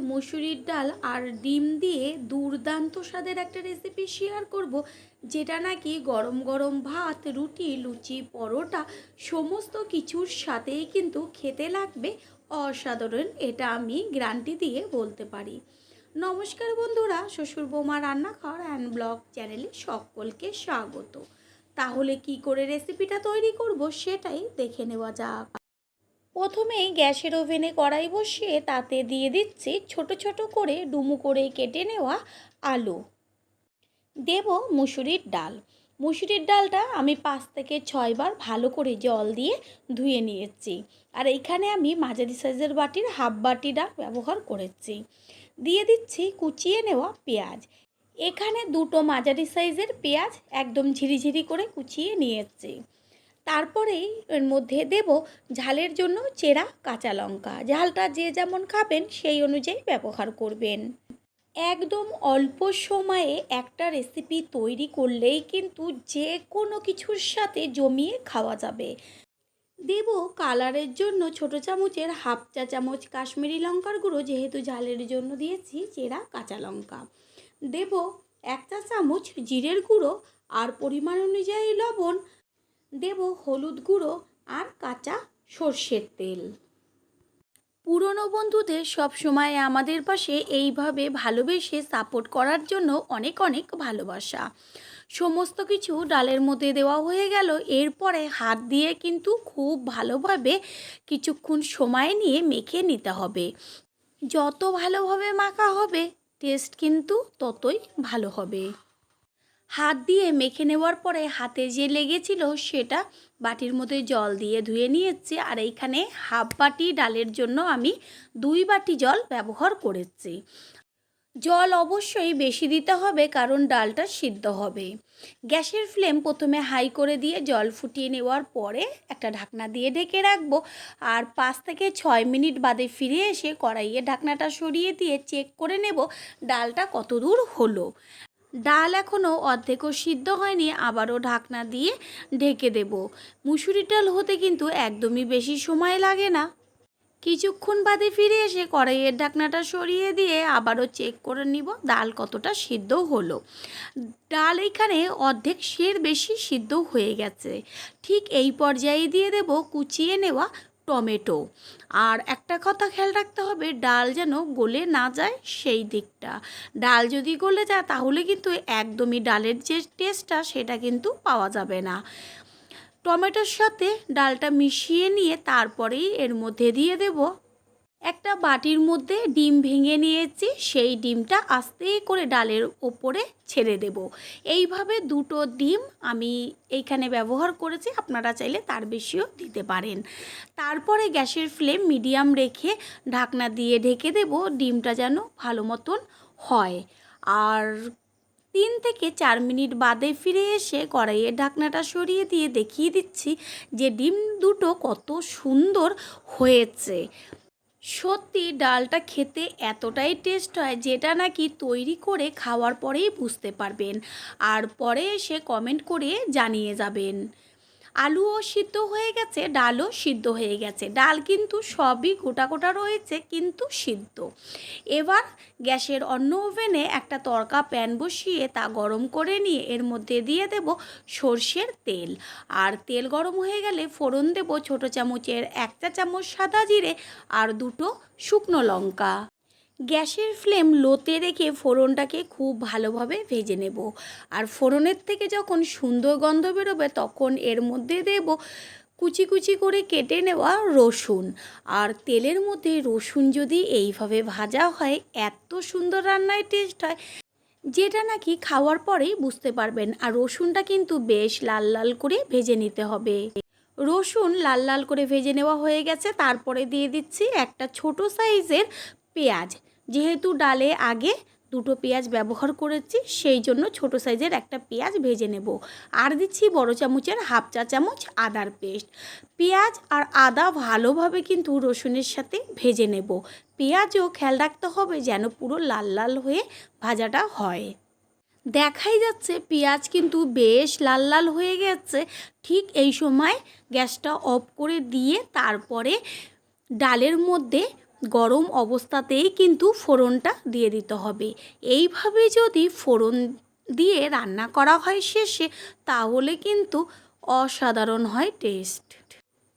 মুসুরির ডাল আর ডিম দিয়ে দুর্দান্ত স্বাদের একটা রেসিপি শেয়ার করব, যেটা নাকি গরম গরম ভাত, রুটি, লুচি, পরোটা, সমস্ত কিছুর সাথেই কিন্তু খেতে লাগবে অসাধারণ, এটা আমি গ্যারান্টি দিয়ে বলতে পারি। নমস্কার বন্ধুরা, শ্বশুর বৌমা রান্নাঘর অ্যান্ড ব্লগ চ্যানেলে সকলকে স্বাগত। তাহলে কি করে রেসিপিটা তৈরি করব, সেটাই দেখে নেওয়া যাক। প্রথমেই গ্যাসের ওভেনে কড়াই বসিয়ে তাতে দিয়ে দিচ্ছি ছোট ছোট করে ডুমু করে কেটে নেওয়া আলু। দেব মুসুরির ডাল। মুসুরির ডালটা আমি পাঁচ থেকে ছয়বার ভালো করে জল দিয়ে ধুয়ে নিয়েছি। আর এইখানে আমি মাঝারি সাইজের বাটির হাফ বাটি ডাল ব্যবহার করেছি। দিয়ে দিচ্ছি কুচিয়ে নেওয়া পেঁয়াজ। এখানে দুটো মাঝারি সাইজের পেঁয়াজ একদম ঝিরিঝিরি করে কুচিয়ে নিয়েছি। তারপরেই এর মধ্যে দেব ঝালের জন্য চেরা কাঁচা লঙ্কা। ঝালটা যে যেমন খাবেন, সেই অনুযায়ী ব্যবহার করবেন। একদম অল্প সময়ে একটা রেসিপি তৈরি করলেই কিন্তু যে কোনো কিছুর সাথে জমিয়ে খাওয়া যাবে। দেব কালারের জন্য ছোট চামচের হাফ চা চামচ কাশ্মীরি লঙ্কার গুঁড়ো, যেহেতু ঝালের জন্য দিয়েছি চেরা কাঁচা লঙ্কা। দেব এক চা চামচ জিরের গুঁড়ো, আর পরিমাণ অনুযায়ী লবণ দেব হলুদ গুঁড়ো আর কাঁচা সর্ষের তেল। পুরনো বন্ধুদের সবসময় আমাদের পাশে এইভাবে ভালোবেসে সাপোর্ট করার জন্য অনেক অনেক ভালোবাসা। সমস্ত কিছু ডালের মধ্যে দেওয়া হয়ে গেল, এরপরে হাত দিয়ে কিন্তু খুব ভালোভাবে কিছুক্ষণ সময় নিয়ে মেখে নিতে হবে। যত ভালোভাবে মাখা হবে, টেস্ট কিন্তু ততই ভালো হবে। হাত দিয়ে মেখে নেওয়ার পরে হাতে যে লেগেছিল সেটা বাটির মধ্যে জল দিয়ে ধুয়ে নিয়েছি। আর এইখানে হাফ বাটি ডালের জন্য আমি দুই বাটি জল ব্যবহার করেছি। জল অবশ্যই বেশি দিতে হবে কারণ ডালটা সিদ্ধ হবে। গ্যাসের ফ্লেম প্রথমে হাই করে দিয়ে জল ফুটিয়ে নেওয়ার পরে একটা ঢাকনা দিয়ে ঢেকে রাখব। আর পাঁচ থেকে ছয় মিনিট বাদে ফিরে এসে কড়াইয়ে ঢাকনাটা সরিয়ে দিয়ে চেক করে নেব ডালটা কত দূর হলো। ডাল এখনও অর্ধেকও সিদ্ধ হয়নি, আবারও ঢাকনা দিয়ে ঢেকে দেব। মুসুরি ডাল হতে কিন্তু একদমই বেশি সময় লাগে না। কিছুক্ষণ বাদে ফিরে এসে কড়াইয়ের ঢাকনাটা সরিয়ে দিয়ে আবারও চেক করে নিব ডাল কতটা সিদ্ধ হলো। ডাল এখানে অর্ধেক সের বেশি সিদ্ধ হয়ে গেছে। ঠিক এই পর্যায়ে দিয়ে দেব কুচিয়ে নেওয়া টমেটো। আর একটা কথা খেয়াল রাখতে হবে, ডাল যেন গলে না যায় সেই দিকটা। ডাল যদি গলে যায়, তাহলে কিন্তু একদমই ডালের যে টেস্টটা, সেটা কিন্তু পাওয়া যাবে না। টমেটোর সাথে ডালটা মিশিয়ে নিয়ে তারপরেই এর মধ্যে দিয়ে দেব একটা বাটির মধ্যে ডিম ভেঙে নিয়েছি, সেই ডিমটা আস্তে করে ডালের ওপরে ছেড়ে দেব। এইভাবে দুটো ডিম আমি এইখানে ব্যবহার করেছি, আপনারা চাইলে তার বেশিও দিতে পারেন। তারপরে গ্যাসের ফ্লেম মিডিয়াম রেখে ঢাকনা দিয়ে ঢেকে দেব, ডিমটা যেন ভালো মতন হয়। আর তিন থেকে চার মিনিট বাদে ফিরে এসে কড়াইয়ের ঢাকনাটা সরিয়ে দিয়ে দেখিয়ে দিচ্ছি যে ডিম দুটো কত সুন্দর হয়েছে। সত্যি ডালটা খেতে এতটাই টেস্ট হয় যেটা নাকি তৈরি করে খাওয়ার পরেই বুঝতে পারবেন। আর পরে এসে কমেন্ট করে জানিয়ে যাবেন। আলুও সিদ্ধ হয়ে গেছে, ডালও সিদ্ধ হয়ে গেছে। ডাল কিন্তু সবই গোটা গোটা রয়েছে, কিন্তু সিদ্ধ। এবার গ্যাসের অন্য ওভেনে একটা তরকা প্যান বসিয়ে তা গরম করে নিয়ে এর মধ্যে দিয়ে দেব সর্ষের তেল। আর তেল গরম হয়ে গেলে ফোড়ন দেব ছোটো চামচের এক চা চামচ সাদা জিরে আর দুটো শুকনো লঙ্কা। গ্যাসের ফ্লেম লোতে রেখে ফোড়নটাকে খুব ভালোভাবে ভেজে নেব। আর ফোড়নের থেকে যখন সুন্দর গন্ধ বেরোবে তখন এর মধ্যে দেব কুচি কুচি করে কেটে নেওয়া রসুন। আর তেলের মধ্যে রসুন যদি এইভাবে ভাজা হয়, এত সুন্দর রান্নায় টেস্ট হয়, যেটা নাকি খাওয়ার পরেই বুঝতে পারবেন। আর রসুনটা কিন্তু বেশ লাল লাল করে ভেজে নিতে হবে। রসুন লাল লাল করে ভেজে নেওয়া হয়ে গেছে। তারপরে দিয়ে দিচ্ছি একটা ছোট সাইজের পেঁয়াজ। যেহেতু ডালে আগে দুটো পেঁয়াজ ব্যবহার করেছি, সেই জন্য ছোট সাইজের একটা পেঁয়াজ ভেজে নেব। আর দিচ্ছি বড় চামচের হাফ চা চামচ আদার পেস্ট। পেঁয়াজ আর আদা ভালোভাবে কিন্তু রসুনের সাথে ভেজে নেব। পেঁয়াজও খেয়াল রাখতে হবে যেন পুরো লাল লাল হয়ে ভাজাটা হয়। দেখাই যাচ্ছে পেঁয়াজ কিন্তু বেশ লাল লাল হয়ে গেছে। ঠিক এই সময় গ্যাসটা অফ করে দিয়ে তারপরে ডালের মধ্যে গরম অবস্থাতেই কিন্তু ফোড়নটা দিয়ে দিতে হবে। এইভাবে যদি ফোড়ন দিয়ে রান্না করা হয় শেষে, তাহলে কিন্তু অসাধারণ হয় টেস্ট।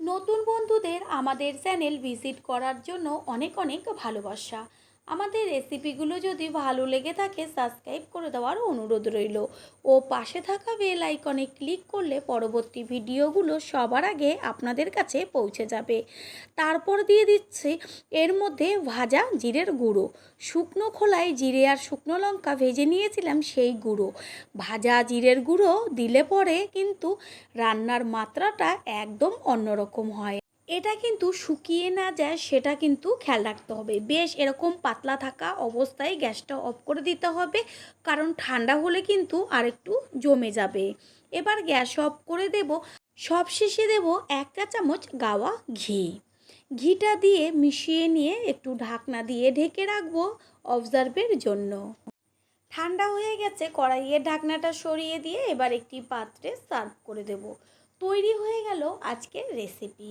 নতুন বন্ধুদের আমাদের চ্যানেল ভিজিট করার জন্য অনেক অনেক ভালোবাসা। আমাদের রেসিপিগুলো যদি ভালো লেগে থাকে, সাবস্ক্রাইব করে দেওয়ার অনুরোধ রইল। ও পাশে থাকা বেল আইকনে ক্লিক করলে পরবর্তী ভিডিওগুলো সবার আগে আপনাদের কাছে পৌঁছে যাবে। তারপর দিয়ে দিচ্ছি এর মধ্যে ভাজা জিরের গুঁড়ো। শুকনো খোলায় জিরে আর শুকনো লঙ্কা ভেজে নিয়েছিলাম সেই গুঁড়ো। ভাজা জিরের গুঁড়ো দিলে পরে কিন্তু রান্নার মাত্রাটা একদম অন্যরকম হয়। এটা কিন্তু শুকিয়ে না যায়, সেটা কিন্তু খেয়াল রাখতে হবে। বেশ এরকম পাতলা থাকা অবস্থায় গ্যাসটা অফ করে দিতে হবে, কারণ ঠান্ডা হলে কিন্তু আরেকটু জমে যাবে। এবার গ্যাস অফ করে দেব সব শেষে দেব এক চা চামচ গাওয়া ঘি। ঘিটা দিয়ে মিশিয়ে নিয়ে একটু ঢাকনা দিয়ে ঢেকে রাখব অবজার্ভের জন্য। ঠান্ডা হয়ে গেছে কড়াইয়ের ঢাকনাটা সরিয়ে দিয়ে এবার একটি পাত্রে সার্ভ করে দেব। তৈরি হয়ে গেল আজকের রেসিপি।